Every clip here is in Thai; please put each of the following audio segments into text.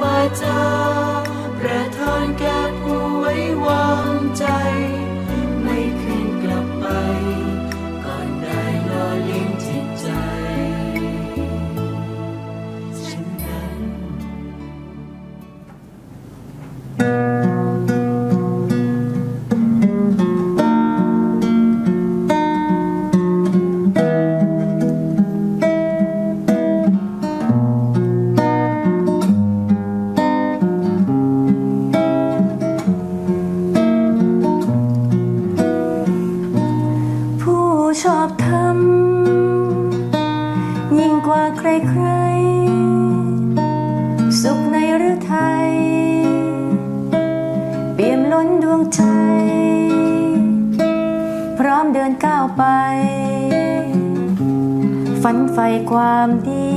วาจ อบธรรมยิ่งกว่าใครๆ สุขในหรือไทย เปี่ยมล้นดวงใจ พร้อมเดินก้าวไป ฝันใฝ่ความดี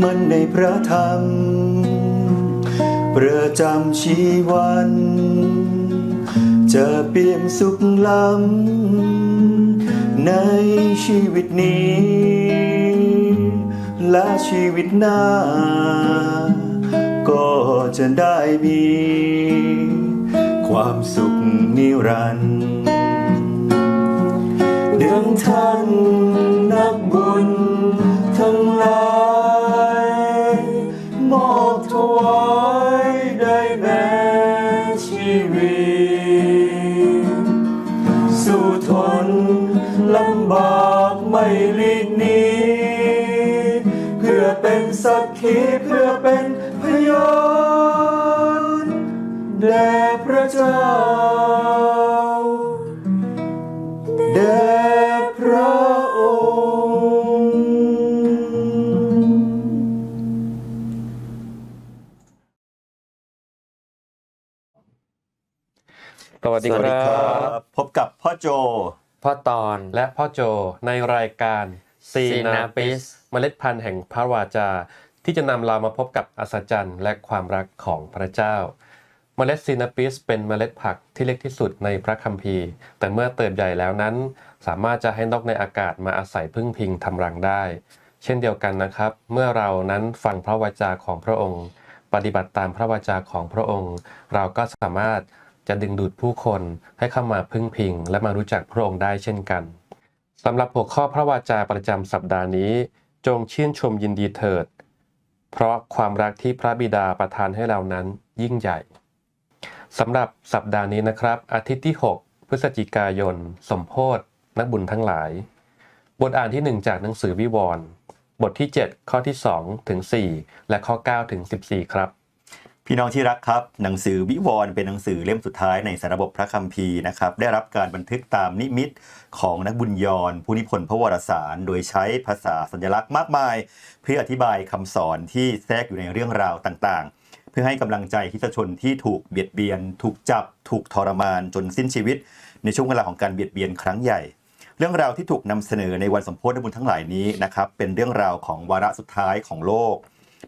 มันในพระธรรม ประจำชีวันจะเปี่ยมสุขล้ำ ในชีวิตนี้ และชีวิตหน้า ก็จะได้มี ความสุขนิรันดร์ดังท่านนักบุญทั้งหลาย แด่พระเจ้า แด่พระองค์ สวัสดีครับพบกับพ่อโจ พ่อตอนและพ่อโจในรายการซีนาปิสเมล็ดพันธุ์แห่งพระวาจา ที่จะนำเรามาพบกับอัศจรรย์และความรักของพระเจ้า เมล็ดซีนาปิสเป็นเมล็ดผักที่เล็กที่สุดในพระคัมภีร์ แต่เมื่อเติบใหญ่แล้วนั้น สามารถจะให้นกในอากาศมาอาศัยพึ่งพิงทำรังได้ เช่นเดียวกันนะครับ เมื่อเรานั้นฟังพระวจาของพระองค์ ปฏิบัติตามพระวจาของพระองค์ เราก็สามารถจะดึงดูดผู้คนให้เข้ามาพึ่งพิง และมารู้จักพระองค์ได้เช่นกันสำหรับหัวข้อพระวจาประจำสัปดาห์นี้ จงชื่นชมยินดีเถิด เพราะความรักที่พระบิดาประทานให้เรานั้นยิ่งใหญ่ สำหรับสัปดาห์นี้นะครับ อาทิตย์ที่ 6 พฤศจิกายน สมโพธนักบุญทั้งหลาย บทอ่านที่ 1 จากหนังสือวิวรณ์บทที่ 7 ข้อที่ 2 ถึง 4 และข้อ 9 ถึง 14 ครับ พี่น้องที่รักครับ หนังสือวิวรณ์เป็นหนังสือเล่มสุดท้ายในสารบบพระคัมภีร์นะครับ ได้รับการบันทึกตามนิมิตของนักบุญยรผู้นิพนธ์พระวรสาร โดยใช้ภาษาสัญลักษณ์มากมาย เพื่ออธิบายคำสอนที่แทรกอยู่ในเรื่องราวต่างๆ พื่อให้กำลังใจคริสตชนที่ถูกเบียดเบียน ถูกจับ ถูกทรมานจนสิ้นชีวิต ในช่วงเวลาของการเบียดเบียนครั้งใหญ่ เรื่องราวที่ถูกนำเสนอในวันสมโพธิบุญทั้งหลายนี้นะครับเป็นเรื่องราวของวาระสุดท้ายของโลก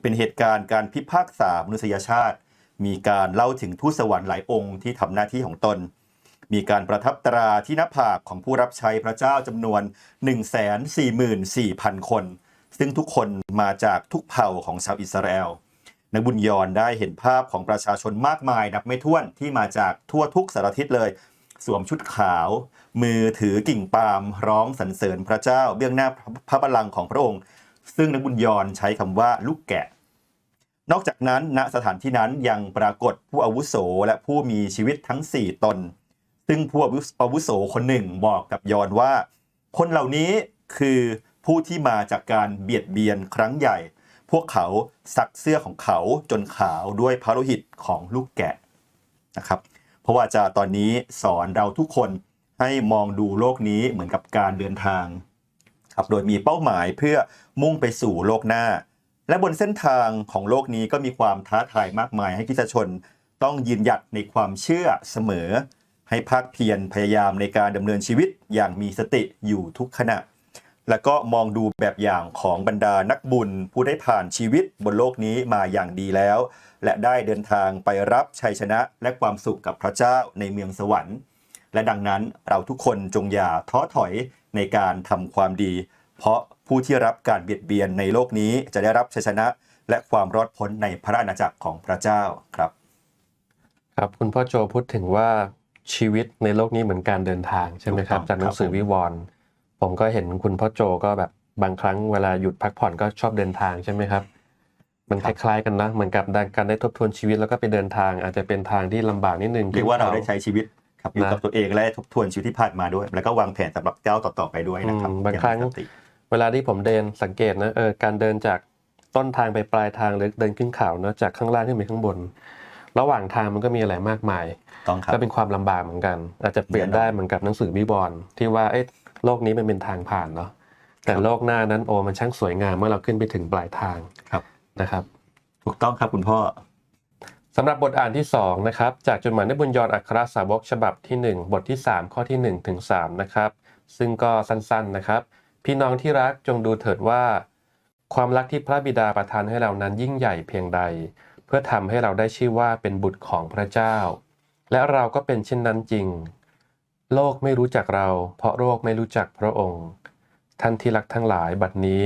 เป็นเหตุการณ์การพิพากษามนุษยชาติ มีการเล่าถึงทูตสวรรค์หลายองค์ที่ทำหน้าที่ของตน มีการประทับตราที่หน้าผากของผู้รับใช้พระเจ้าจำนวน 144,000 คน ซึ่งทุกคนมาจากทุกเผ่าของชาวอิสราเอล นักบุญยอนได้เห็นภาพของประชาชนมากมายนับไม่ถ้วนที่มาจากทั่วทุกสารทิศเลย สวมชุดขาว มือถือกิ่งปาล์มร้องสรรเสริญพระเจ้าเบื้องหน้าพระบัลลังก์ของพระองค์ ซึ่งนักบุญยอนใช้คำว่าลูกแกะ นอกจากนั้นณสถานที่นั้นยังปรากฏผู้อาวุโสและผู้มีชีวิตทั้ง 4 ตน ซึ่งผู้อาวุโสคนหนึ่งบอกกับยอนว่า คนเหล่านี้คือผู้ที่มาจากการเบียดเบียนครั้งใหญ่ พวกเขาซักเสื้อของเขาจนขาวด้วยพระโลหิตของลูกแกะนะครับเพราะว่าจะตอนนี้สอนเราทุกคนให้มองดูโลกนี้เหมือนกับการเดินทางครับโดยมีเป้าหมายเพื่อมุ่งไปสู่โลกหน้า และบนเส้นทางของโลกนี้ก็มีความท้าทายมากมายให้คริสตชนต้องยืนหยัดในความเชื่อเสมอ ให้ภาคเพียรพยายามในการดำเนินชีวิตอย่างมีสติอยู่ทุกขณะ แล้วก็มองดูแบบอย่างของบรรดานักบุญ ผู้ได้ผ่านชีวิตบนโลกนี้มาอย่างดีแล้ว และได้เดินทางไปรับชัยชนะและความสุขกับพระเจ้าในเมืองสวรรค์ และดังนั้นเราทุกคนจงอย่าท้อถอยในการทำความดี เพราะผู้ที่รับการเบียดเบียนในโลกนี้จะได้รับชัยชนะ และความรอดพ้นในพระอาณาจักรของพระเจ้าครับครับคุณพ่อโจพูดถึงว่าชีวิตในโลกนี้เหมือนการเดินทางใช่ไหมครับถูกต้องจากหนังสือครับผมวิวรณ์ ผมก็เห็นคุณพ่อโจก็แบบบางครั้งเวลาหยุดพักผ่อนก็ชอบเดินทางใช่ไหมครับ มันคล้ายๆกันนะเหมือนกับการได้ทบทวนชีวิตแล้วก็ไปเดินทาง อาจจะเป็นทางที่ลำบากนิดนึงเรียกว่าเราได้ขึ้นขใช้ชีวิตครับอยู่นะกับตัวเองและทบทวนชีวิตที่ผ่านมาด้วย แล้วก็วางแผนสำหรับเจ้าต่อๆไปด้วยนะครับอืมบางครั้งอย่มีสติเวลาที่ผมเดินสังเกตนะเออการเดินจากต้นทางไปปลายทางหรือเดินขึ้นเขาเนอะจากข้างล่างขึ้นไปข้างบน ระหว่างทางมันก็มีอะไรมากมายต้องครับก็เป็นความลำบากเหมือนกัน อาจจะเปลี่ยนแน่นอนได้เหมือนกับหนังสือวิวรณ์ที่ว่าเอ๊ะ โลกนี้มันเป็นทางผ่านเนาะแต่ครับโลกหน้านั้นโอ้มันช่างสวยงามเมื่อเราขึ้นไปถึงปลายทางครับนะครับ ถูกต้องครับคุณพ่อสำหรับบทอ่านที่2นะครับจากจดหมายในบุญยอดอัครสาวกฉบับที่ 1 บทที่ 3 ข้อที่1ถึง3นะครับซึ่งก็สั้นๆนะครับ พี่น้องที่รักจงดูเถิดว่า ความรักที่พระบิดาประทานให้เรานั้นยิ่งใหญ่เพียงใด เพื่อทำให้เราได้ชื่อว่าเป็นบุตรของพระเจ้า และเราก็เป็นเช่นนั้นจริง โลกไม่รู้จักเรา เพราะโลกไม่รู้จักพระองค์ ท่านที่รักทั้งหลายบัดนี้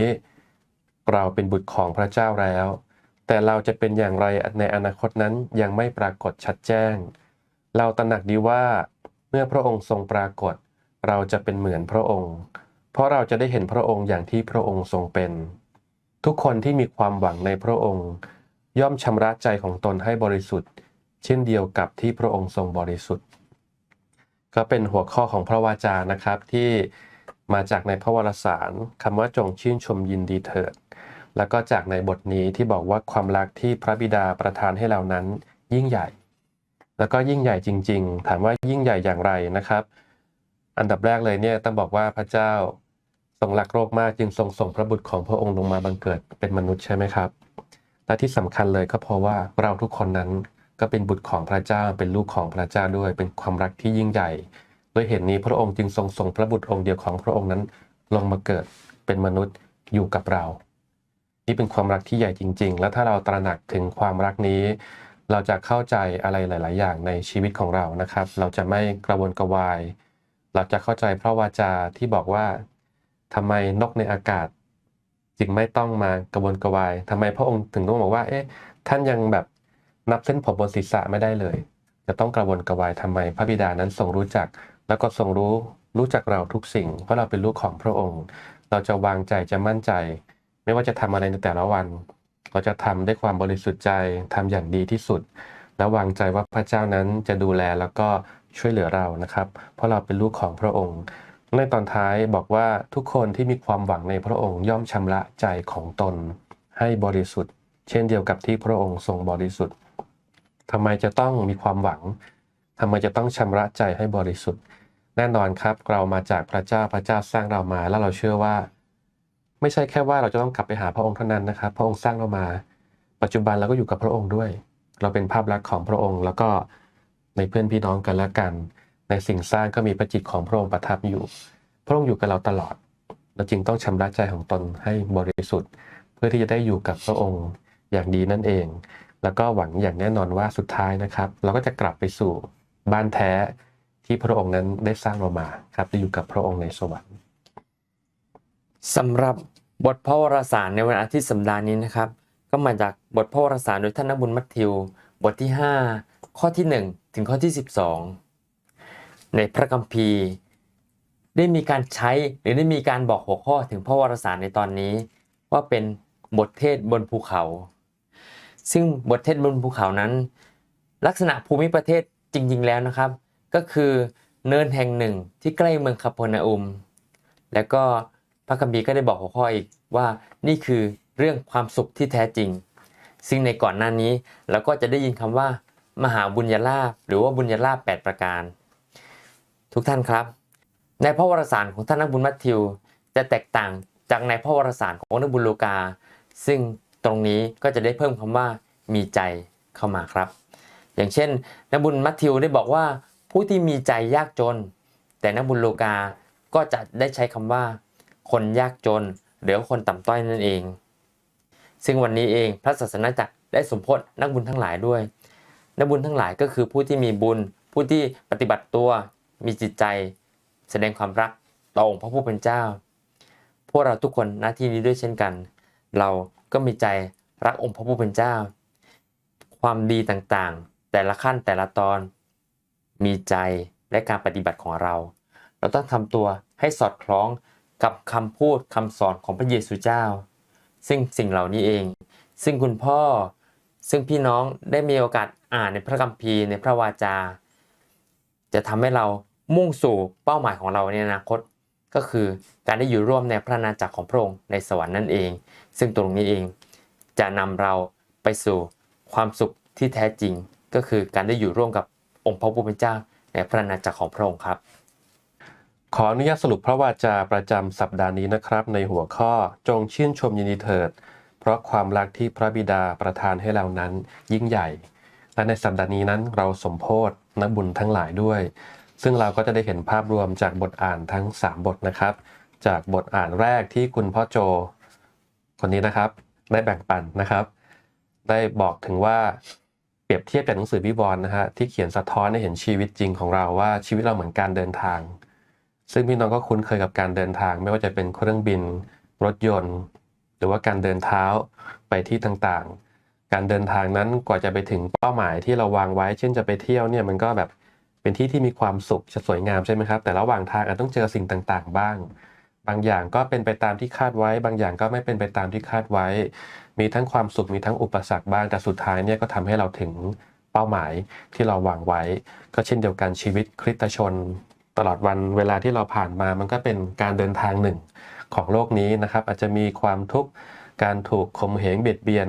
เราเป็นบุตรของพระเจ้าแล้ว แต่เราจะเป็นอย่างไรในอนาคตนั้นยังไม่ปรากฏชัดแจ้ง เราตระหนักดีว่า เมื่อพระองค์ทรงปรากฏ เราจะเป็นเหมือนพระองค์ เพราะเราจะได้เห็นพระองค์อย่างที่พระองค์ทรงเป็น ทุกคนที่มีความหวังในพระองค์ ย่อมชำระใจของตนให้บริสุทธิ์ เช่นเดียวกับที่พระองค์ทรงบริสุทธิ์ ก็เป็นหัวข้อของพระวาจานะครับที่มาจากในพระวรสารคำว่าจงชื่นชมยินดีเถิด แล้วก็จากในบทนี้ที่บอกว่าความรักที่พระบิดาประทานให้เรานั้นยิ่งใหญ่ แล้วก็ยิ่งใหญ่จริง ๆ ถามว่ายิ่งใหญ่อย่างไรนะครับ อันดับแรกเลยเนี่ยต้องบอกว่าพระเจ้าทรงรักโลกมากจึงทรงส่งพระบุตรของพระองค์ลงมาบังเกิดเป็นมนุษย์ใช่ไหมครับ และที่สำคัญเลยก็เพราะว่าเราทุกคนนั้น ก็เป็นบุตรของพระเจ้าเป็นลูกของพระเจ้าด้วย เป็นความรักที่ยิ่งใหญ่ ด้วยเหตุนี้พระองค์จึงทรงส่งพระบุตรองค์เดียวของพระองค์นั้น ลงมาเกิดเป็นมนุษย์อยู่กับเรา นี่เป็นความรักที่ใหญ่จริง ๆ แล้วถ้าเราตระหนักถึงความรักนี้ เราจะเข้าใจอะไรหลาย ๆ อย่างในชีวิตของเรานะครับ เราจะไม่กระวนกระวาย เราจะเข้าใจพระวาจาที่บอกว่าทำไมนกในอากาศ จึงไม่ต้องมากระวนกระวายทำไมพระองค์ถึงต้องบอกว่า เอ๊ะท่านยังแบบ นับเส้นผมบนศีรษะไม่ได้เลย จะต้องกระวนกระวายทำไมพระบิดานั้นทรงรู้จัก แล้วก็ทรงรู้รู้จักเราทุกสิ่ง เพราะเราเป็นลูกของพระองค์ เราจะวางใจจะมั่นใจ ไม่ว่าจะทำอะไรในแต่ละวัน เราจะทำด้วยความบริสุทธิ์ใจทำอย่างดีที่สุด และวางใจว่าพระเจ้านั้นจะดูแลแล้วก็ช่วยเหลือเรานะครับ เพราะเราเป็นลูกของพระองค์ ในตอนท้ายบอกว่าทุกคนที่มีความหวังในพระองค์ย่อมชำระใจของตน ให้บริสุทธิ์ เช่นเดียวกับที่พระองค์ทรงบริสุทธิ์ ทำไมจะต้องมีความหวังทำไมจะต้องชำระใจให้บริสุทธิ์ แน่นอนครับ เรามาจากพระเจ้าพระเจ้าสร้างเรามา แล้วเราเชื่อว่า ไม่ใช่แค่ว่าเราจะต้องกลับไปหาพระองค์เท่านั้นนะครับ พระองค์สร้างเรามา ปัจจุบันเราก็อยู่กับพระองค์ด้วย เราเป็นภาพลักษณ์ของพระองค์ แล้วก็ในเพื่อนพี่น้องกันและกัน ในสิ่งสร้างก็มีพระจิตของพระองค์ประทับอยู่ พระองค์อยู่กับเราตลอด เราจึงต้องชำระใจของตนให้บริสุทธิ์ เพื่อที่จะได้อยู่กับพระองค์อย่างดีนั่นเอง แล้วก็หวังอย่างแน่นอนว่าสุดท้ายนะครับ เราก็จะกลับไปสู่บ้านแท้ที่พระองค์นั้นได้สร้างเรามาครับได้อยู่กับพระองค์ในสวรรค์สำหรับบทพระวรสารในวันอาทิตย์สัปดาห์นี้นะครับ ก็มาจากบทพระวรสารโดยท่านนบุญมัทธิว บทที่ 5 ข้อที่ 1 ถึงข้อที่ 12 ในพระคัมภีร์ ได้มีการใช้หรือได้มีการบอกหัวข้อถึงพระวรสารในตอนนี้ ว่าเป็นบทเทศบนภูเขา ซึ่งบทเทศบนภูเขานั้น ลักษณะภูมิประเทศจริง ๆ แล้วนะครับ ก็คือเนินแห่งหนึ่งที่ใกล้เมืองคาโพนาอุม แล้วก็พระคัมภีร์ก็ได้บอกหัวข้ออีกว่านี่คือเรื่องความสุขที่แท้จริง ซึ่งในก่อนหน้านี้เราก็จะได้ยินคำว่า มหาบุญญาลาภหรือว่าบุญญาลาภ8ประการ ทุกท่านครับ ในพระวรสารของท่านนักบุญมัทธิว จะแตกต่างจากในพระวรสารของนักบุญลูกา ซึ่ง ตรงนี้ก็จะได้เพิ่มคำว่ามีใจเข้ามาครับ อย่างเช่นนักบุญมัทธิวได้บอกว่าผู้ที่มีใจยากจน แต่นักบุญโลกาก็จะได้ใช้คำว่า คนยากจน หรือคนต่ำต้อยนั่นเอง ซึ่งวันนี้เองพระศาสนาจักรได้สมโพธินักบุญทั้งหลายด้วย นักบุญทั้งหลายก็คือผู้ที่มีบุญ ผู้ที่ปฏิบัติตัว มีจิตใจ แสดงความรักต่อองค์พระผู้เป็นเจ้า พวกเราทุกคนหน้าที่นี้ด้วยเช่นกัน เรา ก็มีใจรักองค์พระผู้เป็นเจ้า ความดีต่างๆ แต่ละขั้นแต่ละตอน มีใจและการปฏิบัติของเรา เราต้องทำตัวให้สอดคล้องกับคำพูดคำสอนของพระเยซูเจ้า ซึ่งสิ่งเหล่านี้เอง ซึ่งคุณพ่อ ซึ่งพี่น้องได้มีโอกาสอ่านในพระคัมภีร์ในพระวาจา จะทำให้เรามุ่งสู่เป้าหมายของเราในอนาคต ก็คือการได้อยู่ร่วมในพระนาจักรของพระองค์ในสวรรค์นั่นเอง ซึ่งตรงนี้เองจะนำเราไปสู่ความสุขที่แท้จริง ก็คือการได้อยู่ร่วมกับองค์พระผู้เป็นเจ้าในพระนาจักรของพระองค์ครับ ขออนุญาตสรุปพระวาจาประจำสัปดาห์นี้นะครับ ในหัวข้อจงชื่นชมยินดีเถิด เพราะความรักที่พระบิดาประทานให้เรานั้นยิ่งใหญ่ และในสัปดาห์นี้นั้นเราสมโพธนักบุญทั้งหลายด้วย ซึ่งเราก็จะได้เห็นภาพรวมจากบทอ่านทั้ง 3 บทนะครับ จากบทอ่านแรกที่คุณพ่อโจ คนนี้นะครับ ได้แบ่งปันนะครับ ได้บอกถึงว่าเปรียบเทียบจากหนังสือวิวรณ์นะฮะที่เขียนสะท้อนให้เห็นชีวิตจริงของเราว่าชีวิตเราเหมือนการเดินทาง ซึ่งพี่น้องก็คุ้นเคยกับการเดินทาง ไม่ว่าจะเป็นเครื่องบิน รถยนต์ หรือว่าการเดินเท้าไปที่ต่างๆ การเดินทางนั้นกว่าจะไปถึงเป้าหมายที่เราวางไว้ เช่นจะไปเที่ยวเนี่ยมันก็แบบ เป็นที่ที่มีความสุขจะสวยงามใช่ไหมครับ แต่ระหว่างทางอาจต้องเจอสิ่งต่างๆ บ้าง บางอย่างก็เป็นไปตามที่คาดไว้ บางอย่างก็ไม่เป็นไปตามที่คาดไว้ มีทั้งความสุขมีทั้งอุปสรรคบ้างแต่สุดท้ายเนี่ยก็ทำให้เราถึงเป้าหมายที่เราวางไว้ ก็เช่นเดียวกันชีวิตคริสตชน ตลอดวันเวลาที่เราผ่านมามันก็เป็นการเดินทางหนึ่งของโลกนี้นะครับ อาจจะมีความทุกข์การถูกข่มเหงเบียดเบียน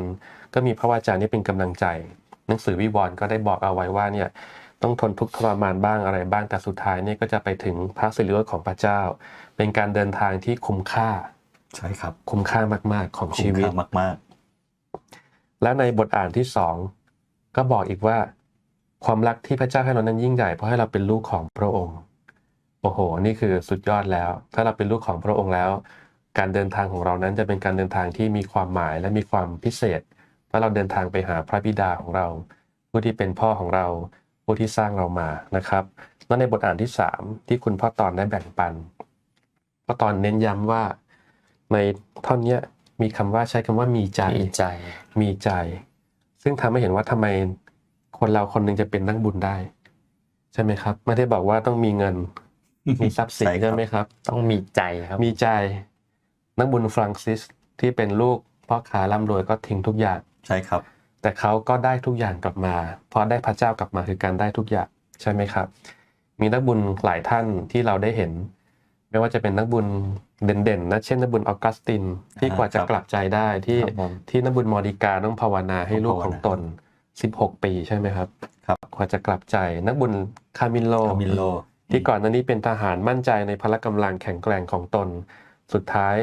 ก็มีพระวจานี้เป็นกำลังใจ หนังสือวิวรณ์ก็ได้บอกเอาไว้ว่าเนี่ย ต้องทนทุกข์ทรมานบ้างอะไรบ้างแต่สุดท้ายเนี่ยก็จะไปถึงพระสิริรสของพระเจ้า เป็นการเดินทางที่คุ้มค่าใช่ครับ คุ้มค่ามากๆของคุ้ชีมวิตค่ามากและในบทอ่านที่สองก็บอกอีกว่า ความรักที่พระเจ้าให้เรานั้นยิ่งใหญ่เพราะให้เราเป็นลูกของพระองค์โอ้โห นี่คือสุดยอดแล้ว ถ้าเราเป็นลูกของพระองค์แล้ว การเดินทางของเรานั้นจะเป็นการเดินทางที่มีความหมายและมีความพิเศษเพราะเราเดินทางไปหาพระบิดาของเรา ผู้ที่เป็นพ่อของเรา ผู้ที่สร้างเรามานะครับและในบทอ่านที่สามที่คุณพ่อตอนได้แบ่งปันพ่อตอนเน้นย้ำว่า ในท่อนเนี้ยมีคำว่าใช้คำว่ามีใจมีใจ มีใจ ซึ่งทำให้เห็นว่าทำไมคนเราคนหนึ่งจะเป็นนักบุญได้ ใช่ไหมครับ ไม่ได้บอกว่าต้องมีเงิน มีทรัพย์สินใช่ครับใช่ไหมครับ ต้องมีใจครับ มีใจ นักบุญฟรังซิสที่เป็นลูกพ่อค้าร่ำรวยก็ทิ้งทุกอย่างๆใช่ครับ แต่เขาก็ได้ทุกอย่างกลับมา เพราะได้พระเจ้ากลับมาคือการได้ทุกอย่างใช่ไหมครับ มีนักบุญหลายท่านที่เราได้เห็น ไม่ว่าจะเป็นนักบุญเด่นๆนะเช่นนักบุญออกัสตินที่กว่าจะครับกลับใจได้ที่ครับผมที่นักบุญมอริกาต้องภาวนาให้ลูกของตน 16 ปีใช่ไหมครับครับกว่าจะกลับใจนักบุญคามินโลคามินโล ที่ก่อนหน้านี้เป็นทหารมั่นใจในพละกำลังแข็งแกร่งของตน สุดท้าย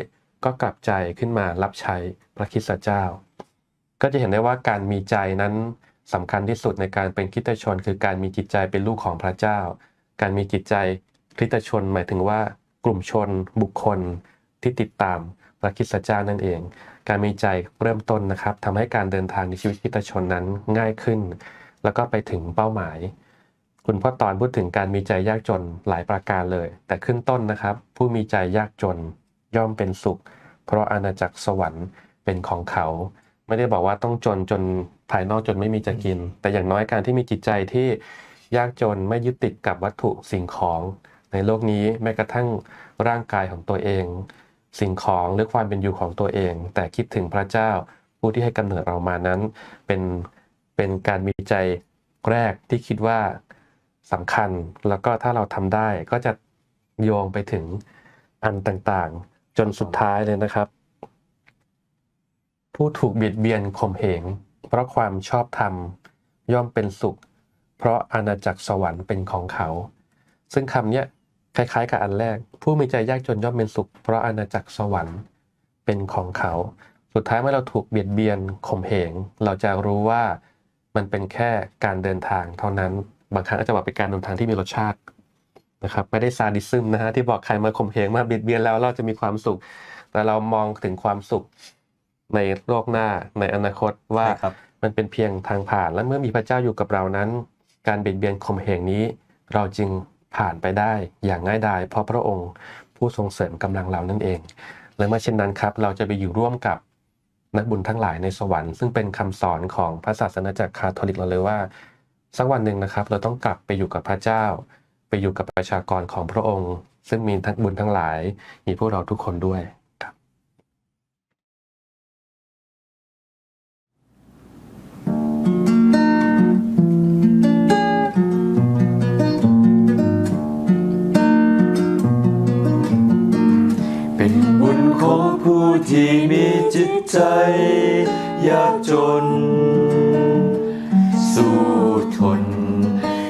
ก็กลับใจขึ้นมารับใช้พระคริสตเจ้า ก็จะเห็นได้ว่าการมีใจนั้นสำคัญที่สุดในการเป็นคริสตชน คือการมีจิตใจเป็นลูกของพระเจ้า การมีจิตใจคริสตชน หมายถึงว่ากลุ่มชน บุคคลที่ติดตามพระคริสตเจ้านั่นเอง การมีใจเริ่มต้นนะครับทำให้การเดินทางในชีวิตคิตชนนั้นง่ายขึ้น แล้วก็ไปถึงเป้าหมาย คุณพ่อตอนพูดถึงการมีใจยากจนหลายประการเลย แต่ขึ้นต้นนะครับ ผู้มีใจยากจนย่อมเป็นสุข เพราะอาณาจักรสวรรค์เป็นของเขา ไม่ได้บอกว่าต้องจนจนภายนอกจนไม่มีจะกิน แต่อย่างน้อยการที่มีจิตใจที่ยากจนไม่ยึดติดกับวัตถุสิ่งของ ในโลกนี้แม้กระทั่งร่างกายของตัวเอง สิ่งของหรือความเป็นอยู่ของตัวเอง แต่คิดถึงพระเจ้าผู้ที่ให้กำเนิดเรามานั้น เป็นเป็นการมีใจแรกที่คิดว่าสำคัญแล้วก็ถ้าเราทำได้ก็จะโยงไปถึงอันต่างๆ จนสุดท้ายเลยนะครับ ผู้ถูกเบียดเบียนข่มเหง เพราะความชอบธรรม ย่อมเป็นสุข เพราะอาณาจักรสวรรค์เป็นของเขา ซึ่งคำเนี้ยคล้ายๆ กับอันแรก ผู้มีใจยากจนย่อมเป็นสุข เพราะอาณาจักรสวรรค์เป็นของเขา สุดท้ายเมื่อเราถูกเบียดเบียนข่มเหง เราจะรู้ว่ามันเป็นแค่การเดินทางเท่านั้น บางครั้งอาจจะบอกเป็นการเดินทางที่มีรสชาตินะครับไม่ได้ซาดิซึมนะฮะที่บอกใครมาข่มเหงมาเบียดเบียนแล้วเราจะมีความสุข แต่เรามองถึงความสุข ในโลกหน้าในอนาคตว่าใช่ครับมันเป็นเพียงทางผ่าน และเมื่อมีพระเจ้าอยู่กับเรานั้น การเบียดเบียนข่มเหงนี้ เราจึงผ่านไปได้อย่างง่ายดายเพราะพระองค์ผู้ทรงเสริมกำลังเรานั่นเอง และเมื่อเช่นนั้นครับ เราจะไปอยู่ร่วมกับนักบุญทั้งหลายในสวรรค์ ซึ่งเป็นคำสอนของพระศาสนาจักรคาทอลิกเราเลยว่า สักวันหนึ่งนะครับ เราต้องกลับไปอยู่กับพระเจ้า ไปอยู่กับประชากรของพระองค์ ซึ่งมีทั้งบุญทั้งหลาย มีพวกเราทุกคนด้วย ที่มีจิตใจยากจน สู้ทน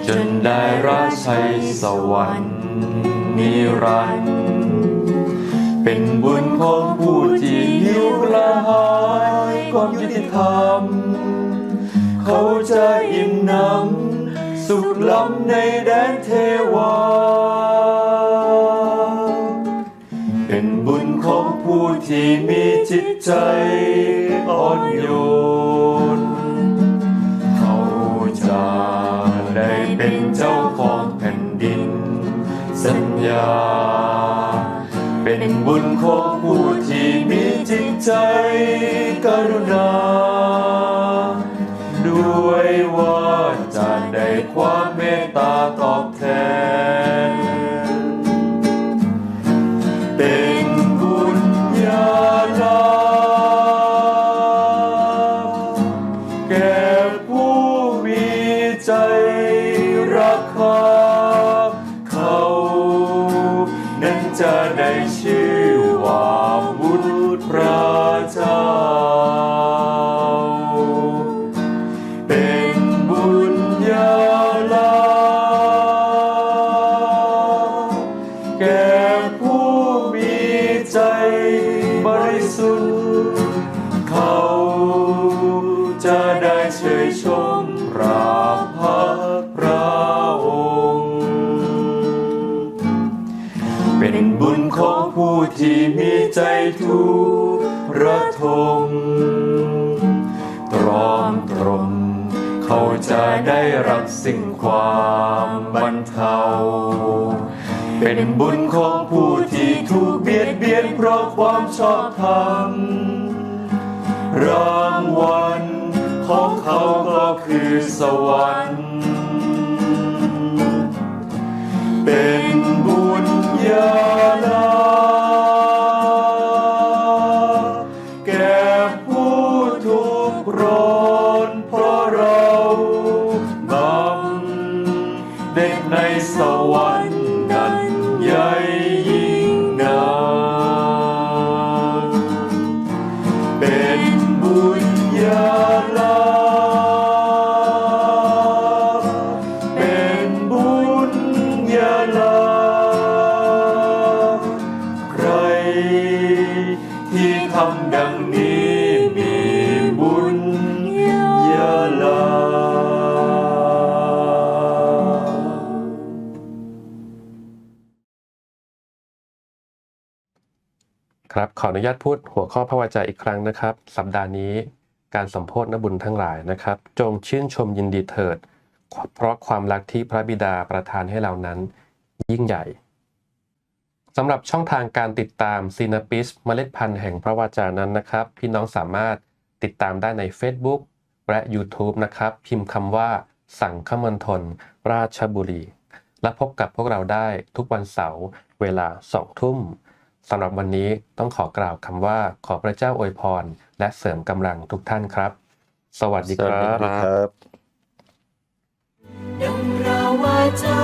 จนได้รับชัยสวรรค์นิรันดร์เป็นบุญของผู้ที่หิวกระหายความยุติธรรม เขาจะอิ่มหนำสุขล้ำในแดนเทวา ผู้ที่มีจิตใจอ่อนโยน เขาจะได้เป็นเจ้าของแผ่นดิน สัญญา เป็นบุญของผู้ที่มีจิตใจกรุณา จะได้เชยชมพระพักพระองค์ เป็นบุญของผู้ที่มีใจทุกระทมตรอมตรม เขาจะได้รับสิ่งความบรรเทา เป็นบุญของผู้ที่ถูกเบียดเบียนเพราะความชอบธรรมรา สวรรค์ เป็นบุญญา ดังนี้มีบุญญาณาครับขออนุญาตพูดหัวข้อพระวจาอีกครั้งนะครับ สัปดาห์นี้การสมโพธนบุญทั้งหลายนะครับ จงชื่นชมยินดีเถิด เพราะความรักที่พระบิดาประทานให้เรานั้นยิ่งใหญ่ สำหรับช่องทางการติดตามซีนาปิสเมล็ดพันธุ์แห่งพระวจานั้นนะครับ พี่น้องสามารถติดตามได้ใน Facebook และ YouTube นะครับ พิมพ์คำว่าสั่งคมณฑลราชบุรี และพบกับพวกเราได้ทุกวันเสาร์เวลาสองทุ่มสำหรับวันนี้ต้องขอกล่าวคำว่าขอพระเจ้าอวยพร และเสริมกำลังทุกท่านครับ สวัสดีครับสวัสดีครับครับดังเราวาจา